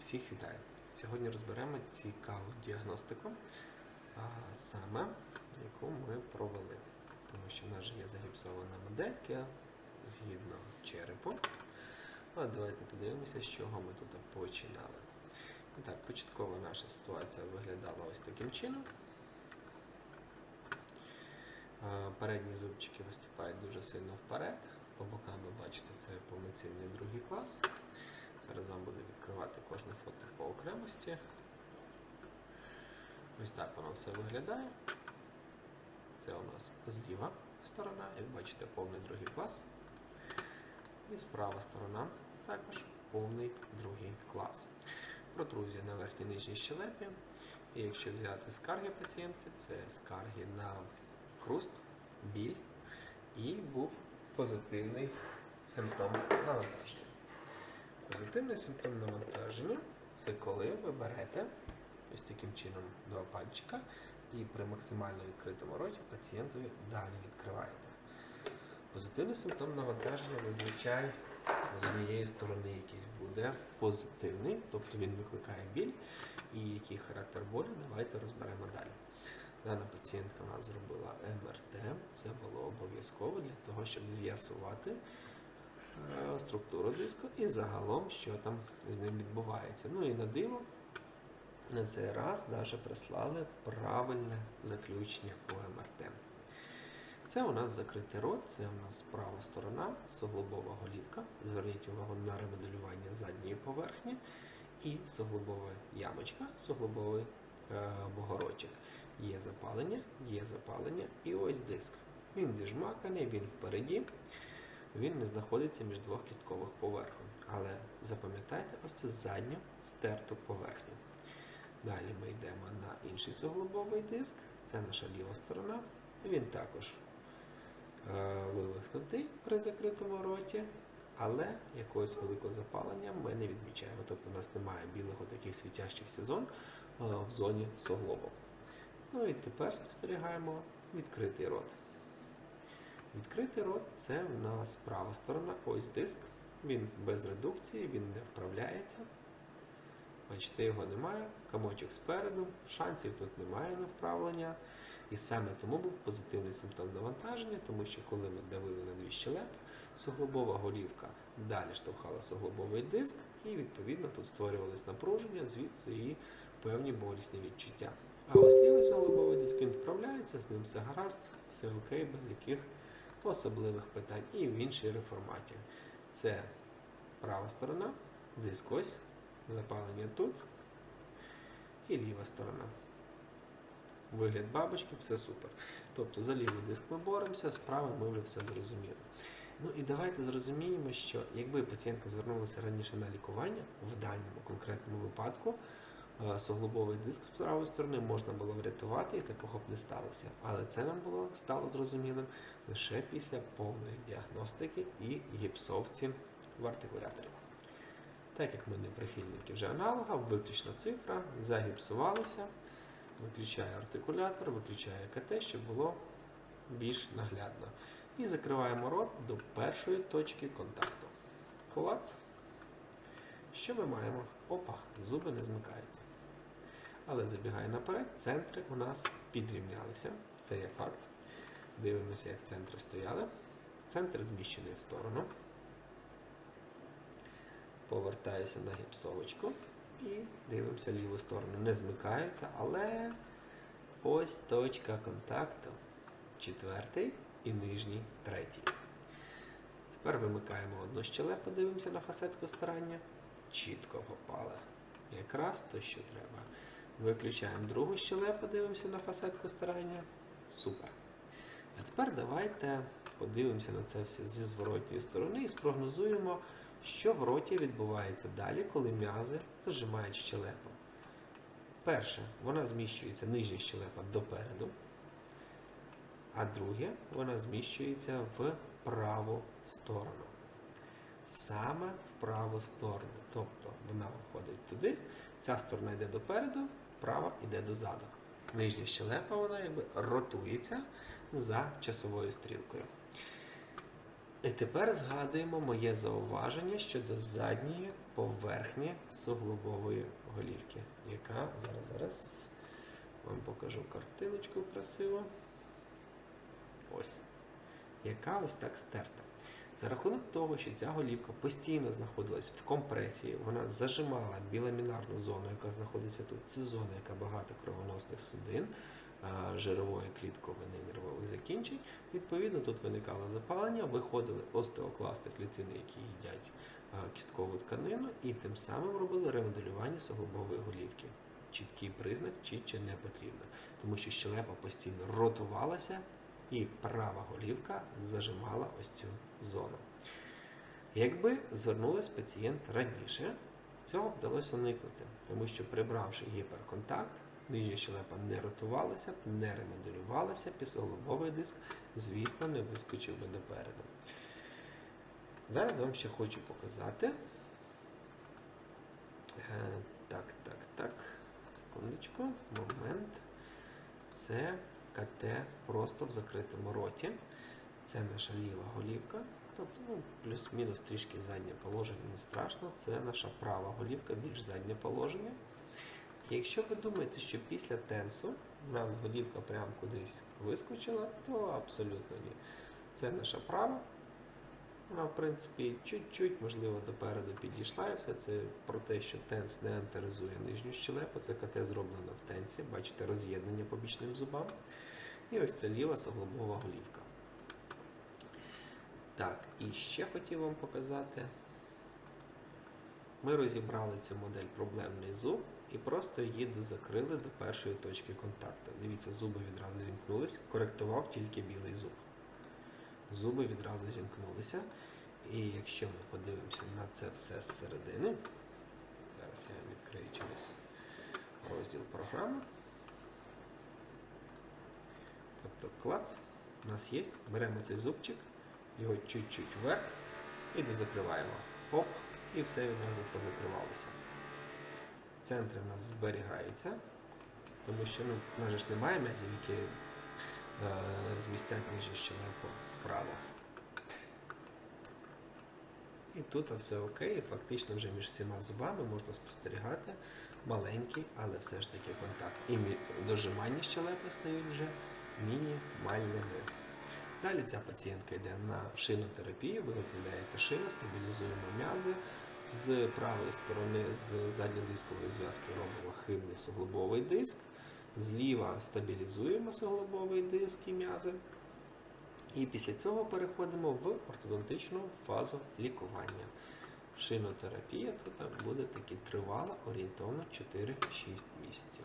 всіх вітаю. Сьогодні розберемо цікаву діагностику, а саме яку ми провели. Тому що в нас є загіпсована моделька згідно черепу. А давайте подивимося, з чого ми тут починали. І так, початкова наша ситуація виглядала ось таким чином. Передні зубчики виступають дуже сильно вперед. По бокам ви бачите, це повноцінний другий клас. Зараз вам буду відкривати кожне фото по окремості. Ось так воно все виглядає. Це у нас зліва сторона, як бачите, повний другий клас. І справа сторона також повний другий клас. Протрузія на верхній нижній щелепі. І якщо взяти скарги пацієнтки, це скарги на хруст, біль і був позитивний симптом навантаження. Позитивний симптом навантаження це коли ви берете ось таким чином два пальчика і при максимально відкритому роті пацієнтові далі відкриваєте. Позитивний симптом навантаження зазвичай з однієї сторони якийсь буде позитивний, тобто він викликає біль. І який характер болю, давайте розберемо далі. Дана пацієнтка у нас зробила МРТ. Це було обов'язково для того, щоб з'ясувати структуру диску і загалом, що там з ним відбувається. Ну і на диво, на цей раз навіть прислали правильне заключення по МРТ. Це у нас закритий рот, це у нас права сторона, суглобова голівка. Зверніть увагу на ремоделювання задньої поверхні і суглобова ямочка, суглобовий е, бугорочок. Є запалення, є запалення і ось диск. Він зіжмаканий, він впереді, він не знаходиться між двох кісткових поверхонь. Але запам'ятайте ось цю задню стерту поверхню. Далі ми йдемо на інший суглобовий диск, це наша ліва сторона. Він також е, вивихнутий при закритому роті, але якогось великого запалення ми не відмічаємо. Тобто у нас немає білих таких світящихся зон е, в зоні суглобу. Ну і тепер спостерігаємо відкритий рот. Відкритий рот це в нас права сторона, ось диск. Він без редукції, він не вправляється. Бачите, його немає. Камочок спереду, шансів тут немає на вправлення. І саме тому був позитивний симптом навантаження, тому що коли ми давили на дві щелепи, суглобова голівка далі штовхала суглобовий диск, і відповідно тут створювалось напруження, звідси і певні болісні відчуття. А ось лівий суглобовий диск він вправляється, з ним все гаразд, все окей, без яких особливих питань. І в іншій реформаті. Це права сторона, диск ось, запалення тут і ліва сторона. Вигляд бабочки, все супер. Тобто за лівий диск ми боремося, справа ми вже все зрозуміли. Ну і давайте зрозуміємо, що якби пацієнтка звернулася раніше на лікування, в даному конкретному випадку суглобовий диск з правої сторони можна було врятувати і такого б не сталося. Але це нам було стало зрозумілим лише після повної діагностики і гіпсовці в артикуляторі. Так як ми не прихильники вже аналога, виключно цифра, загіпсувалися, виключає артикулятор, виключає КТ, щоб було більш наглядно. І закриваємо рот до першої точки контакту. Клац. Що ми маємо? Опа, зуби не змикаються. Але забігає наперед, центри у нас підрівнялися. Це є факт. Дивимося, як центри стояли. Центр зміщений в сторону. Повертаюся на гіпсовочку і дивимося ліву сторону. Не змикаються, але ось точка контакту. Четвертий і нижній третій. Тепер вимикаємо одну щелепу, дивимося на фасетку старання. Чітко попали. Якраз то, що треба. Виключаємо другу щелепу, дивимося на фасетку старання. Супер. А тепер давайте подивимося на це все зі зворотньої сторони і спрогнозуємо, що в роті відбувається далі, коли м'язи дожимають щелепу. Перше, вона зміщується нижня щелепа допереду, а друге, вона зміщується в праву сторону. Саме в праву сторону. Тобто вона виходить туди, ця сторона йде допереду, права йде дозаду. Нижня щелепа вона якби ротується за часовою стрілкою. І тепер згадуємо моє зауваження щодо задньої поверхні суглобової голівки, яка зараз зараз вам покажу картиночку красиву. Ось. Яка ось так стерта. За рахунок того, що ця голівка постійно знаходилась в компресії, вона зажимала біламінарну зону, яка знаходиться тут. Це зона, яка багато кровоносних судин, жирової клітковини нервових закінчень. Відповідно, тут виникало запалення, виходили остеокласти клітини, які їдять кісткову тканину, і тим самим робили ремоделювання суглобової голівки. Чіткий признак, чи чи не потрібно, тому що щелепа постійно ротувалася, і права голівка зажимала ось цю зону. Якби звернулась пацієнт раніше, цього вдалося уникнути, тому що прибравши гіперконтакт, нижня щелепа не ротувалася, не ремоделювалася, пісоголовий диск, звісно, не вискочив би допереду. Зараз вам ще хочу показати. Е, Так, так, так. Секундочку, момент. Це КТ просто в закритому роті. Це наша ліва голівка. Тобто, ну, плюс-мінус трішки заднє положення не страшно. Це наша права голівка, більш заднє положення. Якщо ви думаєте, що після тенсу у нас голівка прям кудись вискочила, то абсолютно ні. Це наша права. Вона, в принципі, чуть-чуть, можливо, допереду підійшла, і все це про те, що тенс не антеризує нижню щелепу. Це КТ зроблено в тенсі. Бачите, роз'єднання по бічним зубам. І ось це ліва суглобова голівка. Так, і ще хотів вам показати. Ми розібрали цю модель проблемний зуб і просто її дозакрили до першої точки контакту. Дивіться, зуби відразу зімкнулись, коректував тільки білий зуб. Зуби відразу зімкнулися. І якщо ми подивимося на це все зсередини, зараз я вам відкрию через розділ програми. Тобто клац у нас є, беремо цей зубчик, його чуть-чуть вверх і дозакриваємо. Оп, і все відразу позакривалося. Центри в нас зберігаються, тому що ну, в нас ж немає м'язів, які е, змістять нижню щелепу вправо. І тут все окей, фактично вже між всіма зубами можна спостерігати маленький, але все ж таки контакт. І дожимання щелепи стають вже мінімальними. Далі ця пацієнтка йде на шинотерапію, виготовляється шина, стабілізуємо м'язи. З правої сторони з задньодискової зв'язки робимо хибний суглобовий диск. Зліва стабілізуємо суглобовий диск і м'язи. І після цього переходимо в ортодонтичну фазу лікування. Шинотерапія тут буде таки тривала орієнтовно 4-6 місяців.